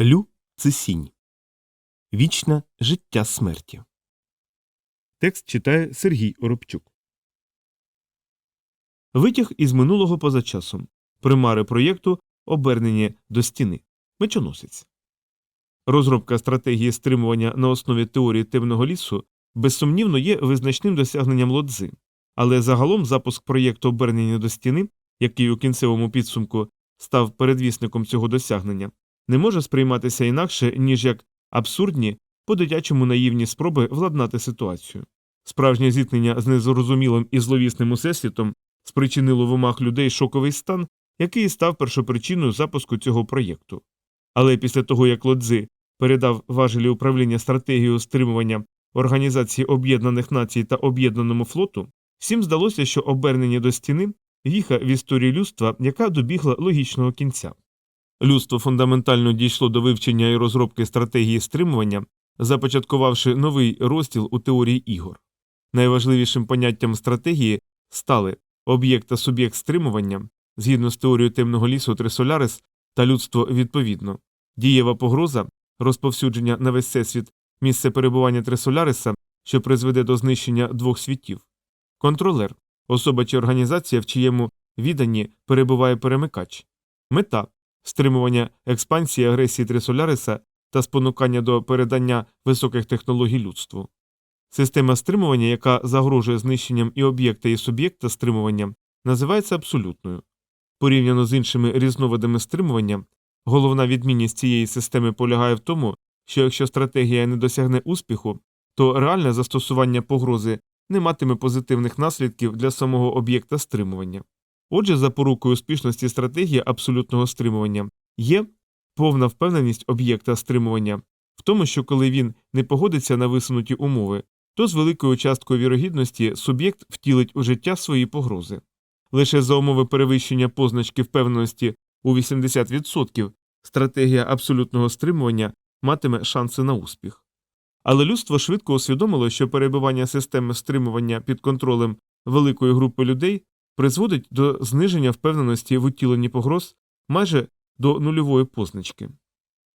Лю це сінь. Вічне життя смерті. Текст читає Сергій Оробчук. Витяг із минулого поза часом. Примари проєкту обернені до стіни. Мечоносець. Розробка стратегії стримування на основі теорії темного лісу безсумнівно є визначним досягненням лодзи, але загалом запуск проєкту обернення до стіни, який у кінцевому підсумку став передвісником цього досягнення, не може сприйматися інакше, ніж як абсурдні, по дитячому наївні спроби владнати ситуацію. Справжнє зіткнення з незрозумілим і зловісним усесвітом спричинило в умах людей шоковий стан, який став першопричиною запуску цього проєкту. Але після того, як Лодзи передав важелі управління стратегією стримування Організації Об'єднаних Націй та Об'єднаному флоту, всім здалося, що обернення до стіни віха в історії людства, яка добігла логічного кінця. Людство фундаментально дійшло до вивчення і розробки стратегії стримування, започаткувавши новий розділ у теорії ігор. Найважливішим поняттям стратегії стали об'єкт та суб'єкт стримування, згідно з теорією темного лісу Трисолярис та людство відповідно, дієва погроза, розповсюдження на весь всесвіт місце перебування Трисоляриса, що призведе до знищення двох світів, контролер, особа чи організація, в чиєму відданні перебуває перемикач, мета стримування експансії агресії Трисоляриса та спонукання до передання високих технологій людству. Система стримування, яка загрожує знищенням і об'єкта і суб'єкта стримування, називається абсолютною. Порівняно з іншими різновидами стримування, головна відмінність цієї системи полягає в тому, що якщо стратегія не досягне успіху, то реальне застосування погрози не матиме позитивних наслідків для самого об'єкта стримування. Отже, запорукою успішності стратегії абсолютного стримування є повна впевненість об'єкта стримування в тому, що коли він не погодиться на висунуті умови, то з великою часткою вірогідності суб'єкт втілить у життя свої погрози. Лише за умови перевищення позначки впевненості у 80% стратегія абсолютного стримування матиме шанси на успіх. Але людство швидко усвідомило, що перебування системи стримування під контролем великої групи людей призводить до зниження впевненості в утіленні погроз майже до нульової позначки.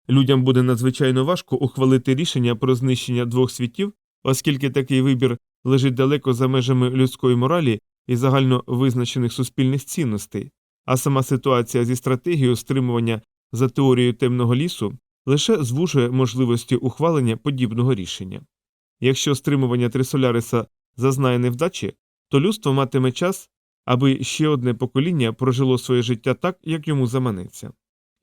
Людям буде надзвичайно важко ухвалити рішення про знищення двох світів, оскільки такий вибір лежить далеко за межами людської моралі і загально визначених суспільних цінностей, а сама ситуація зі стратегією стримування за теорією темного лісу лише звужує можливості ухвалення подібного рішення. Якщо стримування Трисоляриса зазнає невдачі, то людство матиме час, аби ще одне покоління прожило своє життя так, як йому заманеться.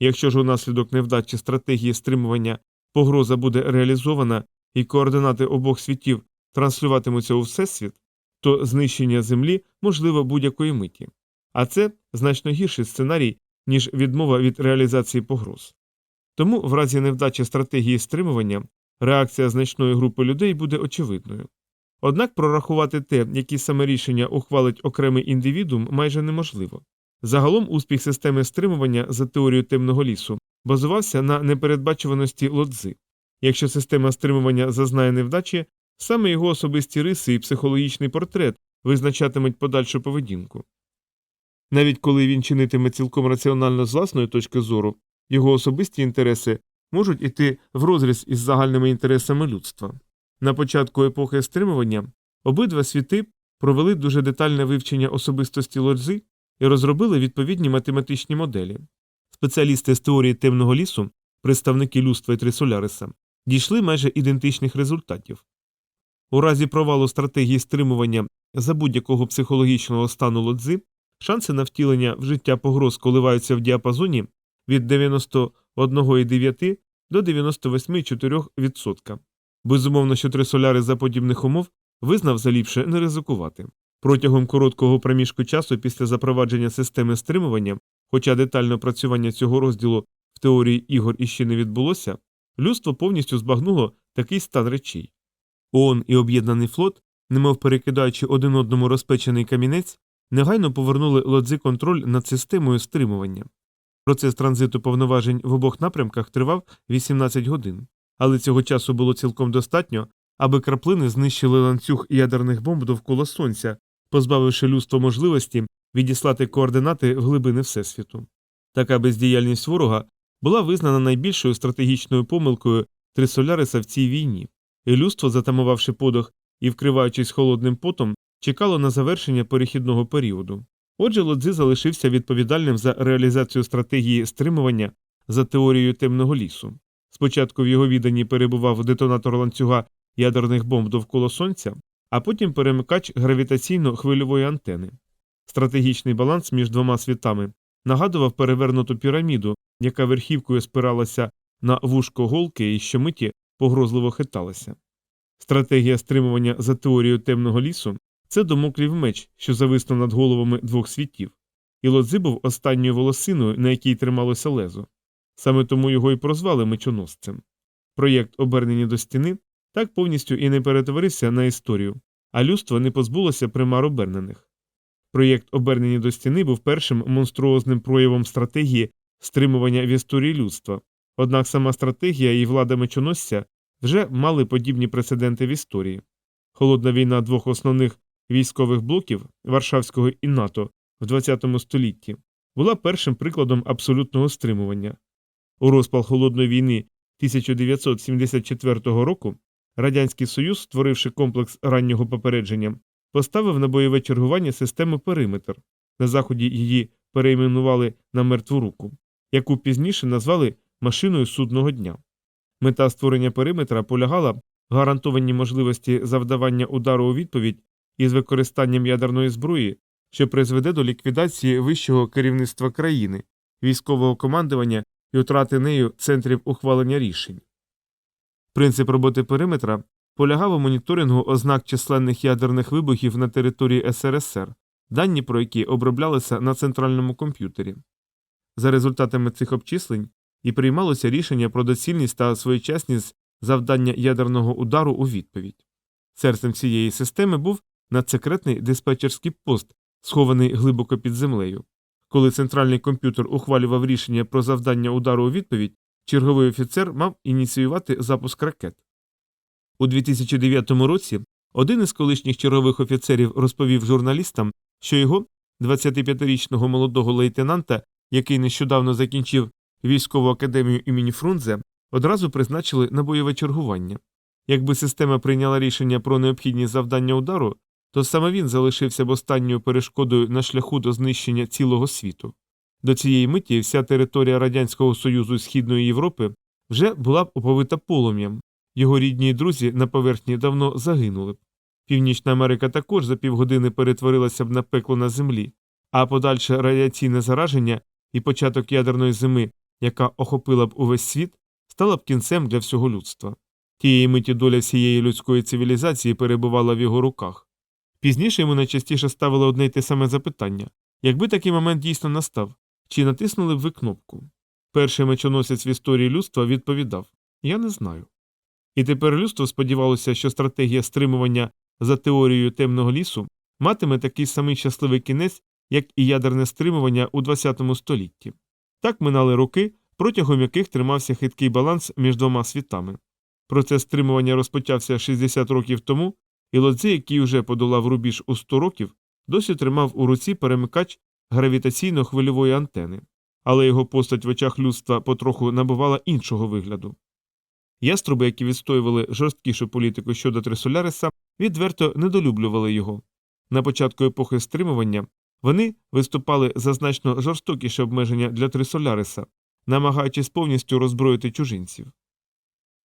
Якщо ж унаслідок невдачі стратегії стримування погроза буде реалізована і координати обох світів транслюватимуться у всесвіт, то знищення Землі можливо будь-якої миті. А це значно гірший сценарій, ніж відмова від реалізації погроз. Тому, в разі невдачі стратегії стримування, реакція значної групи людей буде очевидною. Однак прорахувати те, які саме рішення ухвалить окремий індивідум, майже неможливо. Загалом успіх системи стримування за теорією темного лісу базувався на непередбачуваності лодзи. Якщо система стримування зазнає невдачі, саме його особисті риси і психологічний портрет визначатимуть подальшу поведінку. Навіть коли він чинитиме цілком раціонально з власної точки зору, його особисті інтереси можуть іти врозріз із загальними інтересами людства. На початку епохи стримування обидва світи провели дуже детальне вивчення особистості лодзи і розробили відповідні математичні моделі. Спеціалісти з теорії темного лісу, представники людства і Трисоляриса, дійшли майже ідентичних результатів. У разі провалу стратегії стримування за будь-якого психологічного стану лодзи, шанси на втілення в життя погроз коливаються в діапазоні від 91,9 до 98,4%. Безумовно, що Трисолярис за подібних умов визнав за ліпше не ризикувати. Протягом короткого проміжку часу після запровадження системи стримування, хоча детальне опрацювання цього розділу в теорії ігор іще не відбулося, людство повністю збагнуло такий стан речей. ООН і Об'єднаний флот, немов перекидаючи один одному розпечений камінець, негайно повернули лодзи контроль над системою стримування. Процес транзиту повноважень в обох напрямках тривав 18 годин, але цього часу було цілком достатньо, аби краплини знищили ланцюг ядерних бомб довкола сонця, позбавивши людство можливості відіслати координати в глибини Всесвіту. Така бездіяльність ворога була визнана найбільшою стратегічною помилкою Трисоляриса в цій війні, і людство, затамувавши подих і вкриваючись холодним потом, чекало на завершення перехідного періоду. Отже, Лодзи залишився відповідальним за реалізацію стратегії стримування за теорією темного лісу. Спочатку в його відданні перебував детонатор ланцюга ядерних бомб довкола сонця, а потім перемикач гравітаційно-хвильової антени. Стратегічний баланс між двома світами нагадував перевернуту піраміду, яка верхівкою спиралася на вушко голки і щомиті погрозливо хиталася. Стратегія стримування за теорією темного лісу це домоклів меч, що зависнув над головами двох світів, і Лодзи був останньою волосиною, на якій трималося лезо. Саме тому його і прозвали мечоносцем. Проєкт, обернені до стіни, так повністю і не перетворився на історію, а людство не позбулося примар обернених. Проєкт, обернені до стіни, був першим монструозним проявом стратегії стримування в історії людства, однак сама стратегія і влада мечоносця вже мали подібні прецеденти в історії. Холодна війна двох основних військових блоків Варшавського і НАТО в ХХ столітті була першим прикладом абсолютного стримування. У розпал холодної війни 1974 року Радянський Союз, створивши комплекс раннього попередження, поставив на бойове чергування систему периметр. На заході її перейменували на мертву руку, яку пізніше назвали машиною судного дня. Мета створення периметра полягала в гарантованій можливості завдавання удару у відповідь із використанням ядерної зброї, що призведе до ліквідації вищого керівництва країни, військового командування і втрати нею центрів ухвалення рішень. Принцип роботи периметра полягав у моніторингу ознак численних ядерних вибухів на території СРСР, дані про які оброблялися на центральному комп'ютері. За результатами цих обчислень і приймалося рішення про доцільність та своєчасність завдання ядерного удару у відповідь. Серцем цієї системи був надсекретний диспетчерський пост, схований глибоко під землею. Коли центральний комп'ютер ухвалював рішення про завдання удару у відповідь, черговий офіцер мав ініціювати запуск ракет. У 2009 році один із колишніх чергових офіцерів розповів журналістам, що його 25-річного молодого лейтенанта, який нещодавно закінчив військову академію імені Фрунзе, одразу призначили на бойове чергування. Якби система прийняла рішення про необхідність завдання удару, то саме він залишився б останньою перешкодою на шляху до знищення цілого світу. До цієї миті вся територія Радянського Союзу Східної Європи вже була б оповита полум'ям, його рідні друзі на поверхні давно загинули б. Північна Америка також за півгодини перетворилася б на пекло на землі, а подальше радіаційне зараження і початок ядерної зими, яка охопила б увесь світ, стала б кінцем для всього людства. Тієї миті доля всієї людської цивілізації перебувала в його руках. Пізніше йому найчастіше ставили одне й те саме запитання якби такий момент дійсно настав, чи натиснули б ви кнопку? Перший мечоносець в історії людства відповідав Я не знаю. І тепер людство сподівалося, що стратегія стримування за теорією темного лісу матиме такий самий щасливий кінець, як і ядерне стримування у ХХ столітті. Так минали роки, протягом яких тримався хиткий баланс між двома світами. Процес стримування розпочався 60 років тому, і Лодзи, який уже подолав рубіж у 100 років, досі тримав у руці перемикач гравітаційно-хвильової антени, але його постать в очах людства потроху набувала іншого вигляду. Яструби, які відстоювали жорсткішу політику щодо Трисоляриса, відверто недолюблювали його. На початку епохи стримування вони виступали за значно жорстокіше обмеження для Трисоляриса, намагаючись повністю роззброїти чужинців.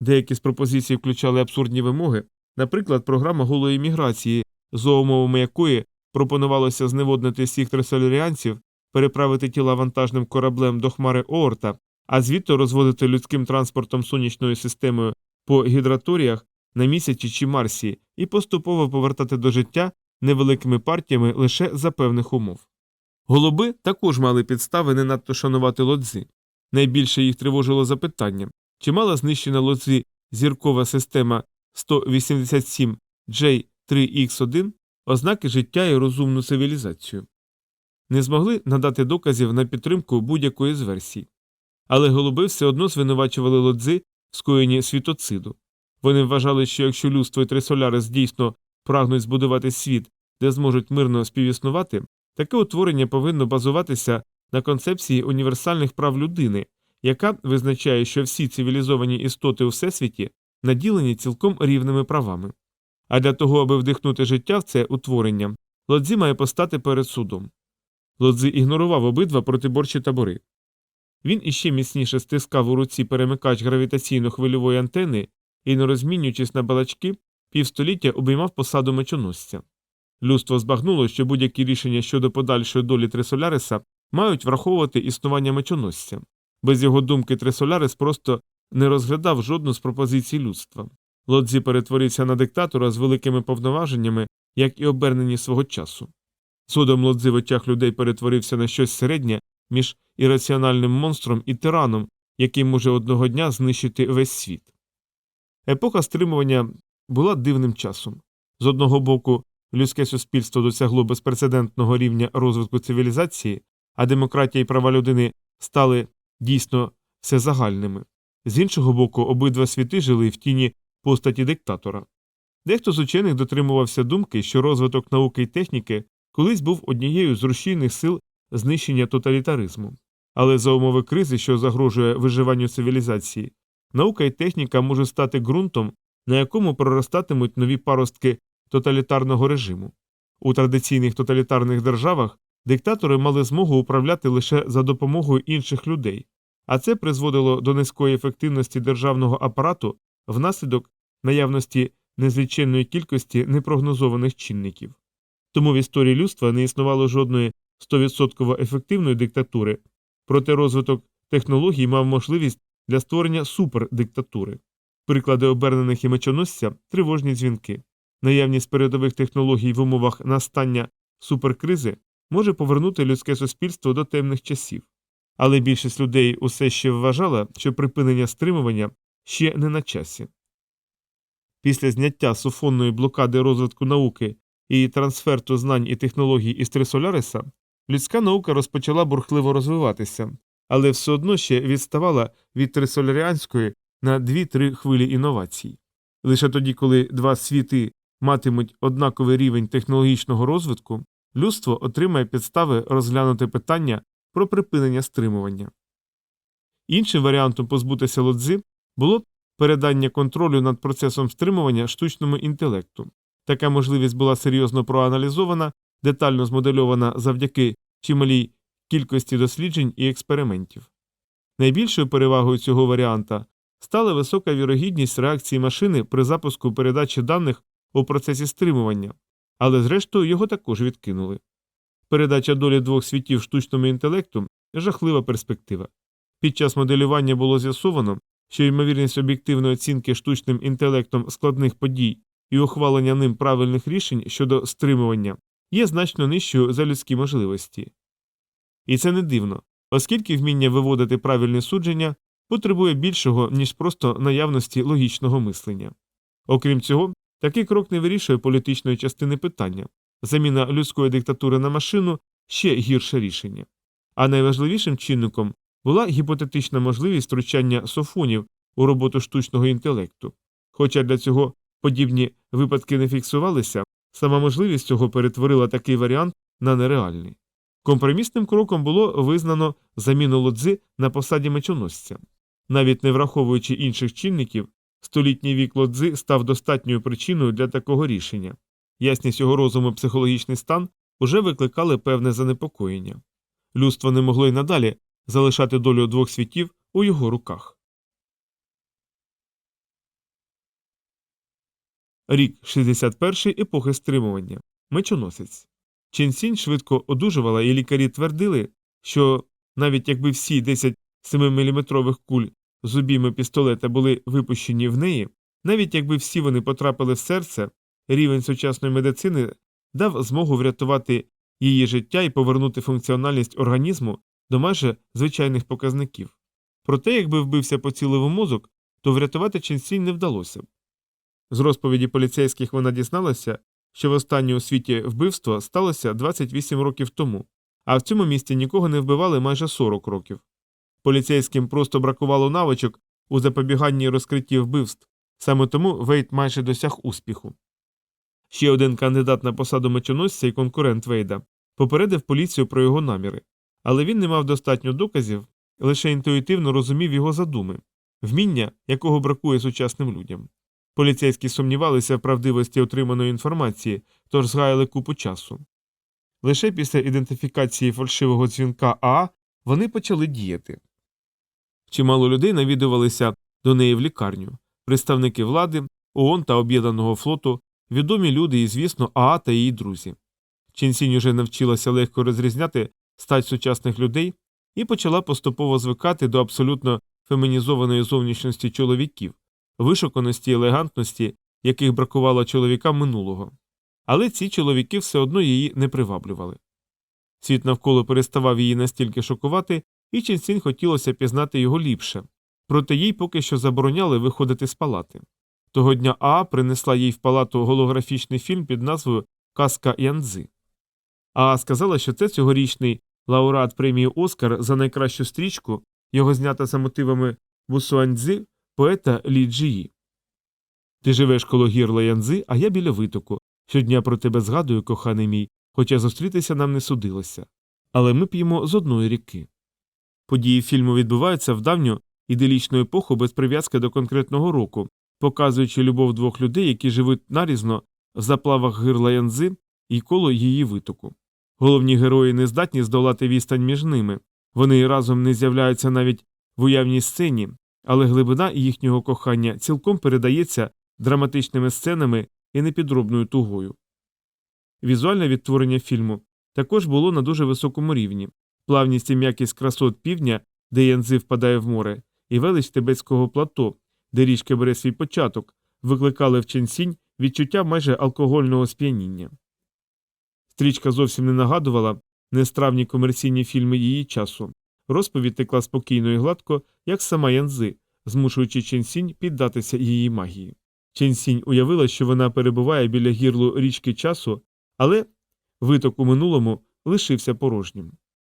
Деякі з пропозицій включали абсурдні вимоги, наприклад, програма голої міграції, за умовами якої пропонувалося зневоднити всіх трисоляріанців, переправити тіла вантажним кораблем до хмари Оорта, а звідти розводити людським транспортом сонячною системою по гідраторіях на місяці чи Марсі і поступово повертати до життя невеликими партіями лише за певних умов. Голуби також мали підстави не надто шанувати лодзи. Найбільше їх тривожило запитання, чи мала знищена лодзи зіркова система 187 J3X1 ознаки життя і розумну цивілізацію. Не змогли надати доказів на підтримку будь-якої з версій. Але голуби все одно звинувачували лодзи в скоєнні світоциду. Вони вважали, що якщо людство і Трисолярис дійсно прагнуть збудувати світ, де зможуть мирно співіснувати, таке утворення повинно базуватися на концепції універсальних прав людини, яка визначає, що всі цивілізовані істоти у всесвіті наділені цілком рівними правами. А для того, аби вдихнути життя в це утворення, Лодзі має постати перед судом. Лодзі ігнорував обидва протиборчі табори. Він іще міцніше стискав у руці перемикач гравітаційно-хвильової антени і, не розмінюючись на балачки, півстоліття обіймав посаду мечоносця. Людство збагнуло, що будь-які рішення щодо подальшої долі Трисоляриса мають враховувати існування мечоносця. Без його думки Трисолярис просто не розглядав жодну з пропозицій людства. Лодзі перетворився на диктатора з великими повноваженнями, як і обернені свого часу. Згодом Лодзи в очах людей перетворився на щось середнє між ірраціональним монстром і тираном, який може одного дня знищити весь світ. Епоха стримування була дивним часом. З одного боку, людське суспільство досягло безпрецедентного рівня розвитку цивілізації, а демократія і права людини стали дійсно всезагальними. З іншого боку, обидва світи жили в тіні постаті диктатора. Дехто з учених дотримувався думки, що розвиток науки і техніки колись був однією з рушійних сил знищення тоталітаризму. Але за умови кризи, що загрожує виживанню цивілізації, наука і техніка можуть стати ґрунтом, на якому проростатимуть нові паростки тоталітарного режиму. У традиційних тоталітарних державах диктатори мали змогу управляти лише за допомогою інших людей, а це призводило до низької ефективності державного апарату внаслідок наявності незліченної кількості непрогнозованих чинників. Тому в історії людства не існувало жодної 100% ефективної диктатури, проте розвиток технологій мав можливість для створення супердиктатури. Приклади обернених і мечоносця тривожні дзвінки. Наявність передових технологій в умовах настання суперкризи може повернути людське суспільство до темних часів. Але більшість людей усе ще вважала, що припинення стримування ще не на часі. Після зняття суфонної блокади розвитку науки і трансферту знань і технологій із Трисоляриса, людська наука розпочала бурхливо розвиватися, але все одно ще відставала від трисоляріанської на 2-3 хвилі інновацій. Лише тоді, коли два світи матимуть однаковий рівень технологічного розвитку, людство отримає підстави розглянути питання про припинення стримування. Іншим варіантом позбутися лодзи було передання контролю над процесом стримування штучному інтелекту. Така можливість була серйозно проаналізована, детально змодельована завдяки чималій кількості досліджень і експериментів. Найбільшою перевагою цього варіанта стала висока вірогідність реакції машини при запуску передачі даних у процесі стримування, але зрештою його також відкинули. Передача долі двох світів штучному інтелекту жахлива перспектива. Під час моделювання було з'ясовано, що ймовірність об'єктивної оцінки штучним інтелектом складних подій і ухвалення ним правильних рішень щодо стримування є значно нижчою за людські можливості. І це не дивно, оскільки вміння виводити правильне судження потребує більшого, ніж просто наявності логічного мислення. Окрім цього, такий крок не вирішує політичної частини питання заміна людської диктатури на машину ще гірше рішення. А найважливішим чинником була гіпотетична можливість втручання софонів у роботу штучного інтелекту. Хоча для цього подібні випадки не фіксувалися, сама можливість цього перетворила такий варіант на нереальний. Компромісним кроком було визнано заміну лодзи на посаді мечоносця. Навіть не враховуючи інших чинників, столітній вік лодзи став достатньою причиною для такого рішення. Ясність його розуму і психологічний стан уже викликали певне занепокоєння. Людство не могло й надалі залишати долю двох світів у його руках. Рік 61 епохи стримування. Мечоносець. Ченсінь швидко одужувала, і лікарі твердили, що навіть якби всі 10 7-мм куль з обійми пістолета були випущені в неї, навіть якби всі вони потрапили в серце, рівень сучасної медицини дав змогу врятувати її життя і повернути функціональність організму до майже звичайних показників. Проте, якби вбився поцілив мозок, то врятувати Ченсінь не вдалося. З розповіді поліцейських вона дізналася, що в останнє у світі вбивство сталося 28 років тому, а в цьому місті нікого не вбивали майже 40 років. Поліцейським просто бракувало навичок у запобіганні розкритті вбивств, саме тому Вейт майже досяг успіху. Ще один кандидат на посаду мечоносця і конкурент Вейда попередив поліцію про його наміри, але він не мав достатньо доказів, лише інтуїтивно розумів його задуми, вміння, якого бракує сучасним людям. Поліцейські сумнівалися в правдивості отриманої інформації, тож згаяли купу часу. Лише після ідентифікації фальшивого дзвінка Аа вони почали діяти. Чимало людей навідувалися до неї в лікарню, представники влади, ООН та Об'єднаного флоту, відомі люди і, звісно, Аа та її друзі. Ченсінь уже навчилася легко розрізняти стать сучасних людей і почала поступово звикати до абсолютно фемінізованої зовнішності чоловіків, вишуканості і елегантності, яких бракувало чоловікам минулого. Але ці чоловіки все одно її не приваблювали. Світ навколо переставав її настільки шокувати, і Ченсінь хотілося пізнати його ліпше, проте їй поки що забороняли виходити з палати. Того дня Аа принесла їй в палату голографічний фільм під назвою Казка Янзи. Аа сказала, що це цьогорічний лауреат премії Оскар за найкращу стрічку, його знята за мотивами Бусуаньцзи поета Лі Джиї. Ти живеш коло гірла Янзи, а я біля витоку. Щодня про тебе згадую, коханий мій, хоча зустрітися нам не судилося. Але ми п'ємо з одної ріки. Події фільму відбуваються в давню іделічну епоху без прив'язки до конкретного року, показуючи любов двох людей, які живуть нарізно в заплавах гирла Янзи і коло її витоку. Головні герої не здатні здолати відстань між ними, вони разом не з'являються навіть в уявній сцені, але глибина їхнього кохання цілком передається драматичними сценами і непідробною тугою. Візуальне відтворення фільму також було на дуже високому рівні плавність і м'якість красот півдня, де Янзи впадає в море, і велич Тибетського плато, де річка бере свій початок, викликали в Ченсінь відчуття майже алкогольного сп'яніння. Стрічка зовсім не нагадувала нестравні комерційні фільми її часу. Розповідь текла спокійно і гладко, як сама Янзи, змушуючи Ченсінь піддатися її магії. Ченсінь уявила, що вона перебуває біля гірлу річки часу, але виток у минулому лишився порожнім.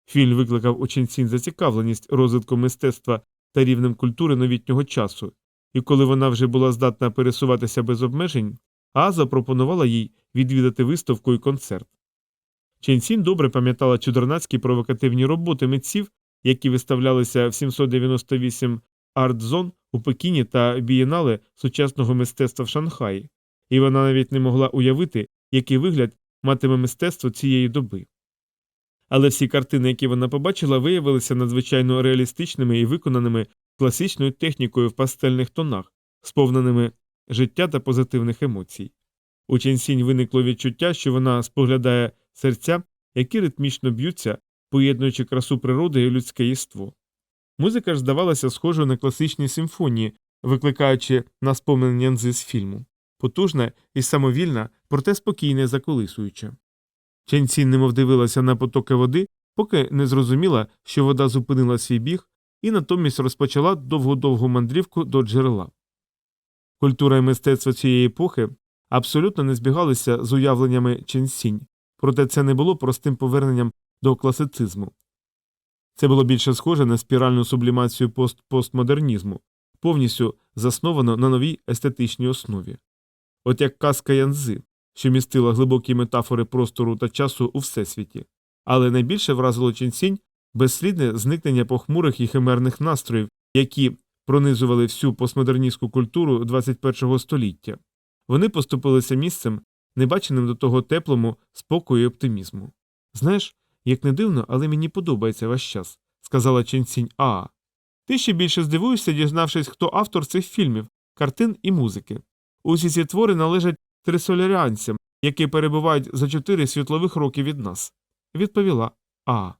Фільм викликав у Ченсінь зацікавленість розвитком мистецтва та рівнем культури новітнього часу, і коли вона вже була здатна пересуватися без обмежень, А запропонувала їй відвідати виставку і концерт. Ченсінь добре пам'ятала чудернацькі провокативні роботи митців, які виставлялися в 798 арт-зон у Пекіні та бієнале сучасного мистецтва в Шанхаї, і вона навіть не могла уявити, який вигляд матиме мистецтво цієї доби. Але всі картини, які вона побачила, виявилися надзвичайно реалістичними і виконаними класичною технікою в пастельних тонах, сповненими життя та позитивних емоцій. У Ченсінь виникло відчуття, що вона споглядає серця, які ритмічно б'ються, поєднуючи красу природи і людське єство. Музика ж здавалася схожою на класичні симфонії, викликаючи на спомин Янзи з фільму, потужна і самовільна, проте спокійна і заколисуюча. Ченсін немов дивилася на потоки води, поки не зрозуміла, що вода зупинила свій біг, і натомість розпочала довгу-довгу мандрівку до джерела. Культура і мистецтво цієї епохи абсолютно не збігалися з уявленнями Ченсінь, проте це не було простим поверненням до класицизму. Це було більше схоже на спіральну сублімацію пост постмодернізму, повністю засновано на новій естетичній основі. От як казка Янзи, що містила глибокі метафори простору та часу у всесвіті, але найбільше вразило Ченсінь безслідне зникнення похмурих і химерних настроїв, які пронизували всю постмодерністську культуру ХХІ століття. Вони поступилися місцем, небаченим до того теплому спокою і оптимізму. Знаєш, як не дивно, але мені подобається ваш час, сказала Ченсінь Аа. Ти ще більше здивуєшся, дізнавшись, хто автор цих фільмів, картин і музики. Усі ці твори належать трисоляріанцям, які перебувають за чотири світлових роки від нас, відповіла Аа.